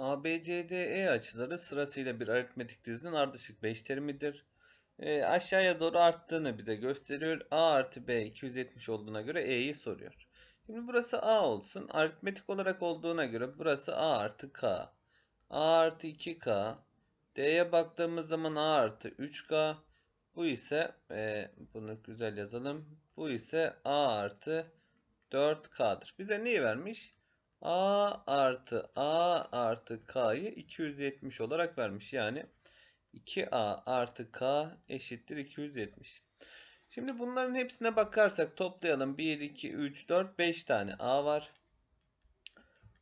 ABCDE açıları sırasıyla bir aritmetik dizinin ardışık 5 terimidir. E, aşağıya doğru arttığını bize gösteriyor. A artı B 270 olduğuna göre E'yi soruyor. Şimdi burası A olsun. Aritmetik olarak olduğuna göre burası A artı K. A artı 2K. D'ye baktığımız zaman A artı 3K. Bu ise e, bunu güzel yazalım. Bu ise A artı 4K'dır. Bize neyi vermiş? A artı A artı K'yı 270 olarak vermiş. Yani 2A artı K eşittir 270. Şimdi bunların hepsine bakarsak toplayalım. 1, 2, 3, 4, 5 tane A var.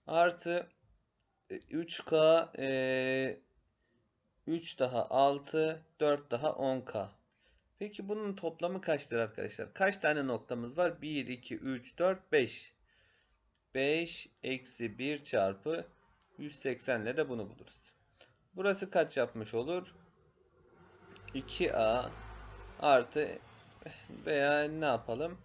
Artı 3K e, 3 daha 6, 4 daha 10K. Peki bunun toplamı kaçtır arkadaşlar? Kaç tane noktamız var? 1, 2, 3, 4, 5. 5 eksi 1 çarpı 180 ile de bunu buluruz. Burası kaç yapmış olur? 2a artı veya ne yapalım?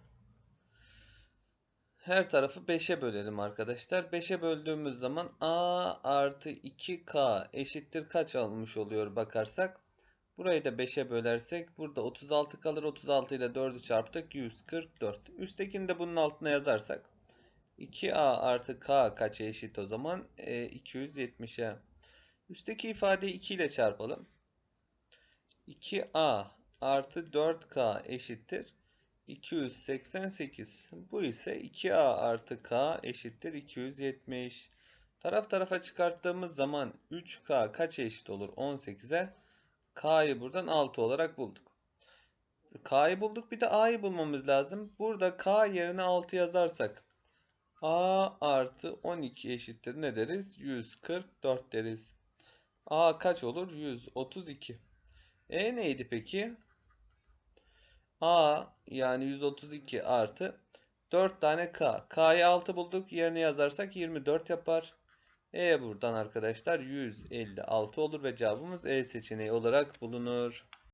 Her tarafı 5'e bölelim arkadaşlar. 5'e böldüğümüz zaman a artı 2k eşittir kaç almış oluyor bakarsak. Burayı da 5'e bölersek burada 36 kalır. 36 ile 4'ü çarptık. 144. Üsttekini de bunun altına yazarsak 2a artı k kaça eşit o zaman? E, 270'e. Üstteki ifadeyi 2 ile çarpalım. 2a artı 4k eşittir. 288. Bu ise 2a artı k eşittir 270. Taraf tarafa çıkarttığımız zaman 3k kaç eşit olur? 18'e. K'yı buradan 6 olarak bulduk. K'yı bulduk bir de A'yı bulmamız lazım. Burada K yerine 6 yazarsak A artı 12 eşittir ne deriz? 144 deriz. A kaç olur? 132. E neydi peki? A yani 132 artı 4 tane K. K'yı 6 bulduk. Yerine yazarsak 24 yapar. E buradan arkadaşlar 156 olur ve cevabımız E seçeneği olarak bulunur.